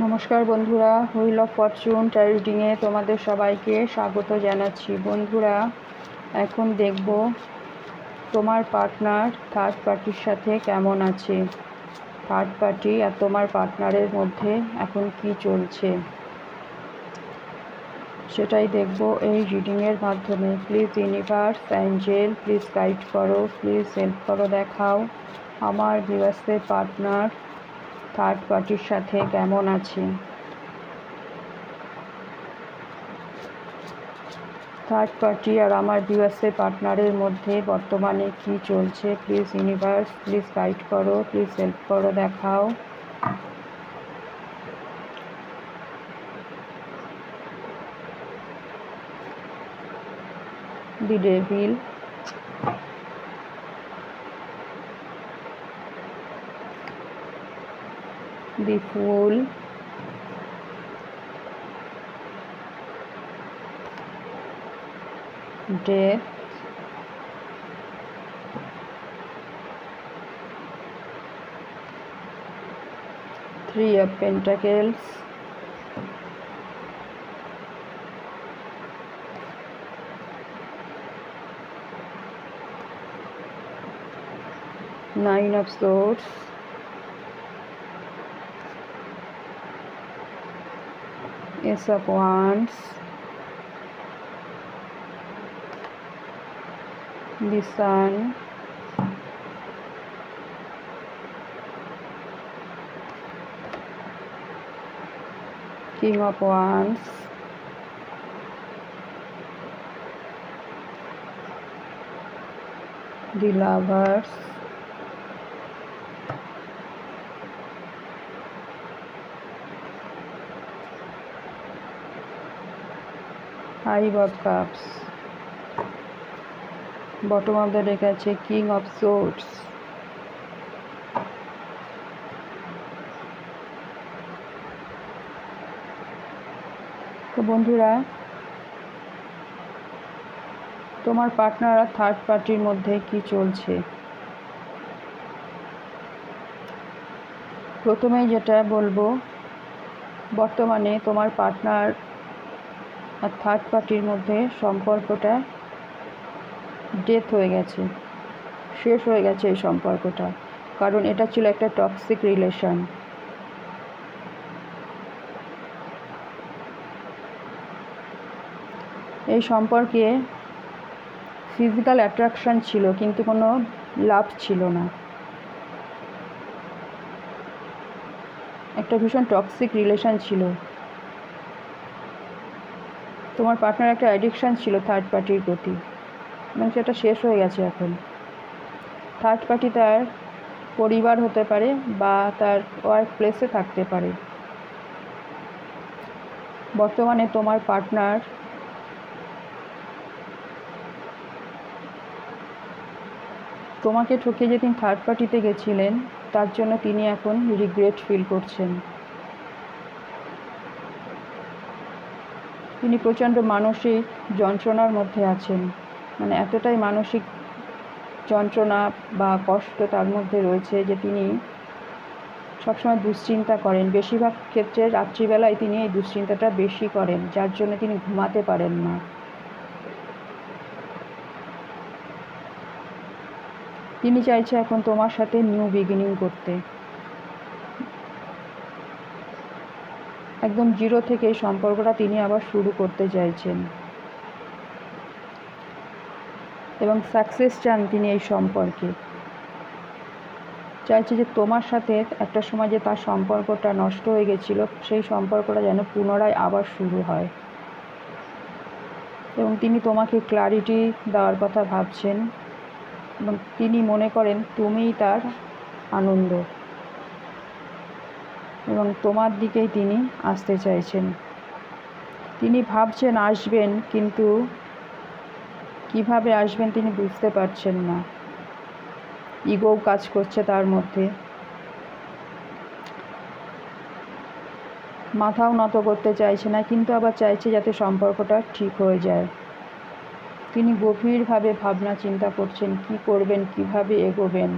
নমস্কার বন্ধুরা wheel of Fortune ট্যারিডিংয়ে তোমাদের সবাইকে স্বাগত জানাচ্ছি। বন্ধুরা, এখন দেখব তোমার পার্টনার থার্ড পার্টির সাথে কেমন আছে? থার্ড পার্টি আর তোমার পার্টনারের মধ্যে এখন কি চলছে? সেটাই দেখব এই রিডিংয়ের মাধ্যমে। Please universe angel please guide করো প্লিজ হেল্প করো, দেখাও। আমার ভিউয়ার্সের পার্টনার থার্ড পার্টির সাথে কেমন আছে? থার্ড পার্টি আর আমার ভিউয়ার্সের পার্টনারের মধ্যে বর্তমানে কি চলছে? প্লিজ ইউনিভার্স, প্লিজ গাইড করো, প্লিজ হেল্প করো, দেখাও। The devil. The fool death three of pentacles. Nine of swords Ace of Wands, the Sun, King of Wands, the Lovers, Five of Cups. Bottom of the deck আছে King of Swords. তো বন্ধুরা, তোমার partner আর third পার্টির মধ্যে কি চলছে প্রথমেই যেটা বলব, বর্তমানে তোমার পার্টনার আর থার্ড পার্টির মধ্যে সম্পর্কটা ডেথ হয়ে গেছে। শেষ হয়ে গেছে এই সম্পর্কটা। কারণ এটা ছিল একটা টক্সিক রিলেশন এই সম্পর্কে ফিজিক্যাল অ্যাট্রাকশান ছিল, কিন্তু কোনো লাভ ছিল না। একটা ভীষণ টক্সিক রিলেশন ছিল। তোমার পার্টনার একটা অ্যাডিকশান ছিল থার্ড পার্টির প্রতি। এবং সেটা শেষ হয়ে গেছে এখন। থার্ড পার্টি তার পরিবার হতে পারে বা তার ওয়ার্ক প্লেসে থাকতে পারে। বর্তমানে তোমার পার্টনার তোমাকে ঠকে যেদিন থার্ড পার্টিতে গেছিলেন, তার জন্য তিনি এখন রিগ্রেট ফিল করছেন। তিনি প্রচণ্ড মানসিক যন্ত্রণার মধ্যে আছেন। মানে এতটাই মানসিক যন্ত্রণা বা কষ্ট তার মধ্যে রয়েছে যে তিনি সবসময় দুশ্চিন্তা করেন। বেশিরভাগ ক্ষেত্রে রাত্রিবেলায় তিনি এই দুশ্চিন্তাটা বেশি করেন, যার জন্য তিনি ঘুমাতে পারেন না। তিনি চাইছে এখন তোমার সাথে নিউ বিগিনিং করতে। একদম জিরো থেকে এই সম্পর্কটা তিনি আবার শুরু করতে চাইছেন। এবং সাকসেস চান তিনি এই সম্পর্কে। চাইছে যে তোমার সাথে একটা সময় যে তার সম্পর্কটা নষ্ট হয়ে গেছিল, সেই সম্পর্কটা যেন পুনরায় আবার শুরু হয়। এবং তিনি তোমাকে ক্লারিটি দেওয়ার কথা ভাবছেন। এবং তিনি মনে করেন তুমিই তার আনন্দ। এবং তোমার দিকেই তিনি আসতে চাইছেন। তিনি ভাবছেন আসবেন, কিন্তু কীভাবে আসবেন তিনি বুঝতে পারছেন না। ইগোও কাজ করছে তার মধ্যে। মাথাও নত করতে চাইছে না, কিন্তু আবার চাইছে যাতে সম্পর্কটা ঠিক হয়ে যায়। তিনি গভীরভাবে ভাবনা চিন্তা করছেন, কি করবেন, কীভাবে এগোবেন?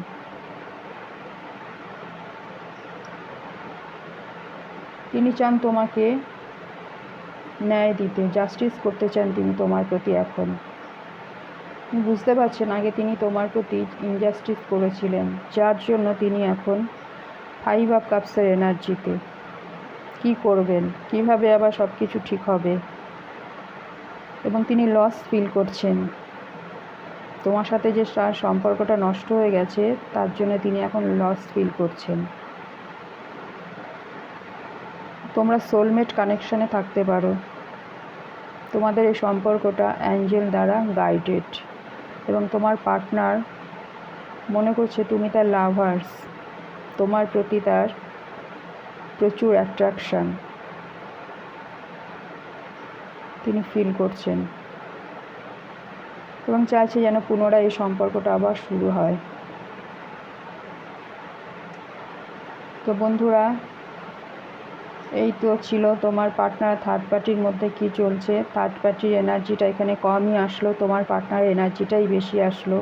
তিনি চান তোমাকে ন্যায় দিতে জাস্টিস করতে চান তিনি তোমার প্রতি এখন। বুঝতে পারছেন, আগে তিনি তোমার প্রতি ইনজাস্টিস করেছিলেন, যার জন্য তিনি এখন ফাইভ অফ কাপসের এনার্জিতে কি করবেন? কীভাবে আবার সব কিছু ঠিক হবে? এবং তিনি লস ফিল করছেন। তোমার সাথে যে সম্পর্কটা নষ্ট হয়ে গেছে, তার জন্য তিনি এখন লস ফিল করছেন। তোমরা সোলমেট কানেকশনে থাকতে পারো। তোমাদের এই সম্পর্কটা অ্যাঞ্জেল দ্বারা গাইডেড এবং তোমার পার্টনার মনে করছে তুমি তার লাভার্স তোমার প্রতি তার প্রচুর অ্যাট্রাকশান তিনি ফিল করছেন। এবং চাইছে যেন পুনরায় এই সম্পর্কটা আবার শুরু হয়। তো বন্ধুরা এই তো ছিল তোমার পার্টনার থার্ড পার্টির মধ্যে কি চলছে? থার্ড পার্টির এনার্জিটা এখানে কমই আসলো, তোমার পার্টনারের এনার্জিটাই বেশি আসলো।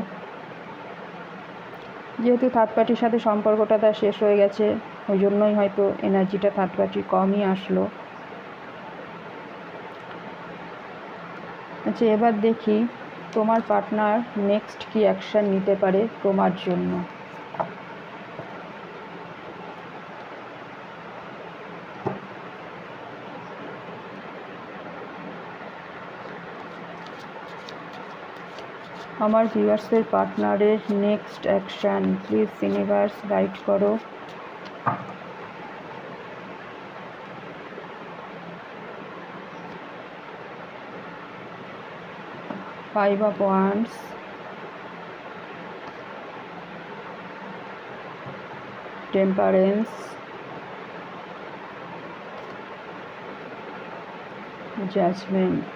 যেহেতু থার্ড পার্টির সাথে সম্পর্কটা তার শেষ হয়ে গেছে, ওই জন্যই হয়তো এনার্জিটা থার্ড পার্টির কমই আসলো। আচ্ছা এবার দেখি তোমার পার্টনার নেক্সট কি অ্যাকশান নিতে পারে তোমার জন্য। আমার ভিউয়ার্সের পার্টনারের next action. Please universe guide করো। Five of wands temperance judgement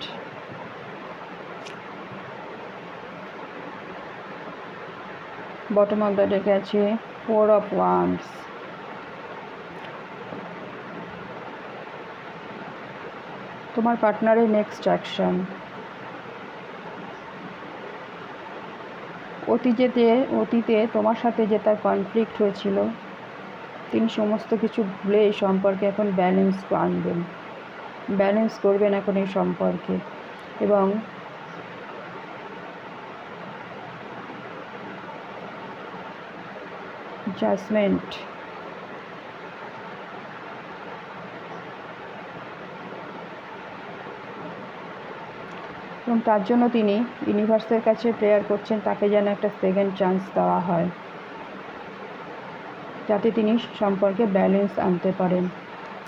bottom of the deck আছে ফোর অফ ওয়ান্স তোমার পার্টনারের নেক্সট অ্যাকশন অতীতেতে, অতীতে তোমার সাথে যে তার কনফ্লিক্ট হয়েছিল, তিনি সমস্ত কিছু ভুলে এই সম্পর্কে এখন ব্যালেন্স আনবেন। ব্যালেন্স করবেন এখন এই সম্পর্কে। এবং জাজমেন্ট এবং তার জন্য তিনি ইউনিভার্সের কাছে প্রেয়ার করছেন, তাকে যেন একটা সেকেন্ড চান্স দেওয়া হয়। যাতে তিনি সম্পর্কে ব্যালেন্স আনতে পারেন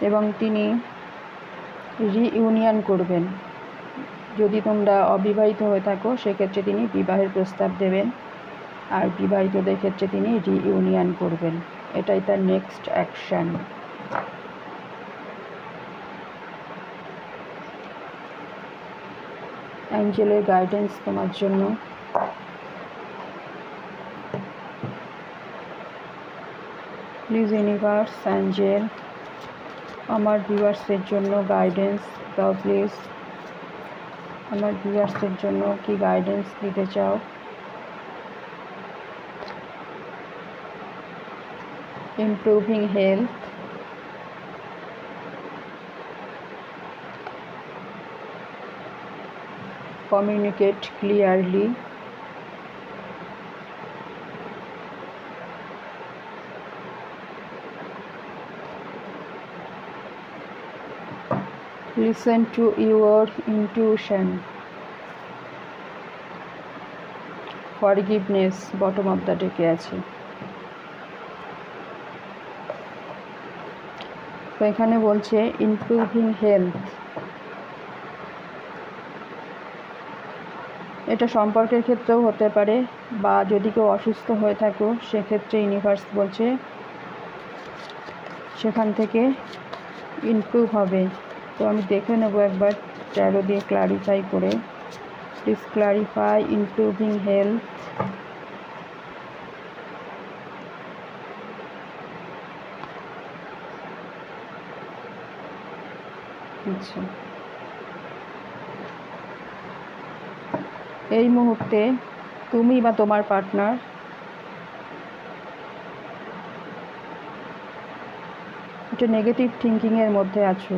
এবং তিনি রিইউনিয়ন করবেন। যদি তোমরা অবিবাহিত হয়ে থাকো, সেক্ষেত্রে তিনি বিবাহের প্রস্তাব দেবেন। আর বিবাহিতদের ক্ষেত্রে তিনি রিইউনিয়ন করবেন। এটাই তার নেক্সট অ্যাকশান অ্যাঞ্জেলের গাইডেন্স তোমার জন্য। প্লিজ ইউনিভার্স অ্যাঞ্জেল, আমার ভিউয়ার্সের জন্য গাইডেন্স দাও প্লিজ আমার ভিউয়ার্সের জন্য কি গাইডেন্স দিতে চাও? Improving health communicate clearly listen to your intuition forgiveness bottom of the deck আছে তো এখানে বলছে ইমপ্রুভিং হেলথ এটা সম্পর্কের ক্ষেত্রেও হতে পারে, বা যদি কেউ অসুস্থ হয়ে থাকো, সেক্ষেত্রে ইউনিভার্স বলছে, সেখান থেকে ইমপ্রুভ হবে। তো আমি দেখে নেব একবার ট্যারো দিয়ে ক্লারিফাই করে। প্লিজ ক্লারিফাই ইমপ্রুভিং হেলথ আচ্ছা। এই মুহূর্তে তুমি বা তোমার পার্টনার একটা নেগেটিভ থিঙ্কিংয়ের মধ্যে আছো।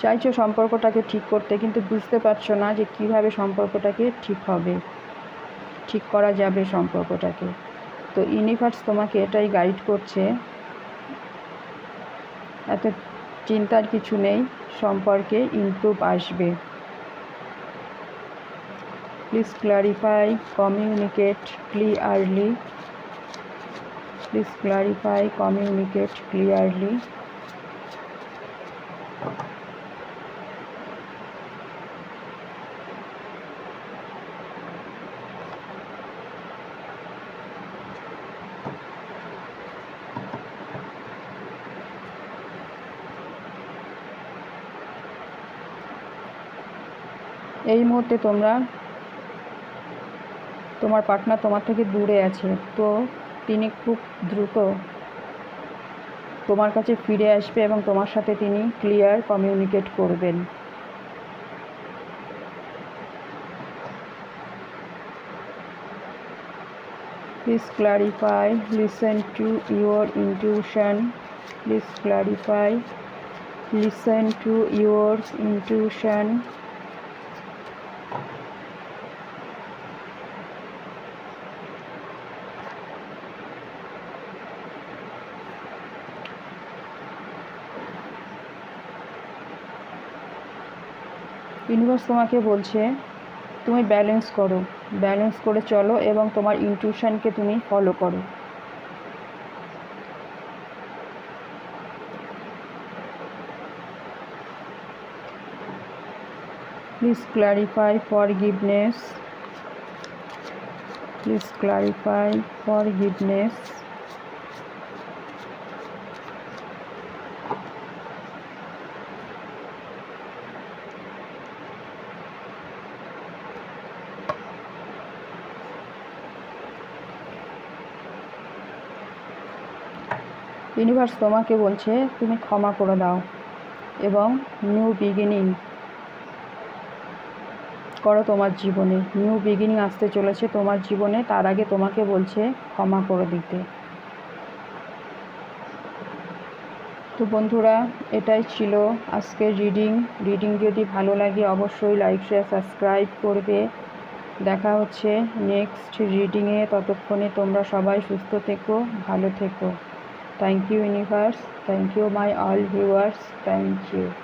চাইছো সম্পর্কটাকে ঠিক করতে, কিন্তু বুঝতে পারছ না যে কীভাবে সম্পর্কটাকে ঠিক হবে। ঠিক করা যাবে সম্পর্কটাকে। তো ইউনিভার্স তোমাকে এটাই গাইড করছে। এত চিন্তার কিছু নেই সম্পর্কে ইমপ্রুভ আসবে। Please clarify communicate clearly please clarify communicate clearly এই মুহূর্তে তোমরা, তোমার পার্টনার তোমার থেকে দূরে আছে। তো তিনি খুব দ্রুত তোমার কাছে ফিরে আসবে এবং তোমার সাথে তিনি ক্লিয়ার কমিউনিকেট করবেন। Please clarify listen to your intuition please clarify listen to your intuition universe তোমাকে বলছে, তুমি ব্যালেন্স করো ব্যালেন্স করে চলো এবং তোমার ইনটিউশনকে তুমি ফলো করো। Please clarify forgiveness please clarify forgiveness universe তোমাকে বলছে, তুমি ক্ষমা করে দাও এবং নিউ বিগিনিং করো তোমার জীবনে। নিউ বিগিনিং আসতে চলেছে তোমার জীবনে, তার আগে তোমাকে বলছে ক্ষমা করে দিতে। তো বন্ধুরা, এটাই ছিল আজকের রিডিং। রিডিং যদি ভালো লাগে অবশ্যই লাইক, শেয়ার, সাবস্ক্রাইব করবে। দেখা হচ্ছে নেক্সট রিডিংয়ে। ততক্ষণে তোমরা সবাই সুস্থ থেকো, ভালো থেকো। Thank you, universe. Thank you, my all viewers. Thank you.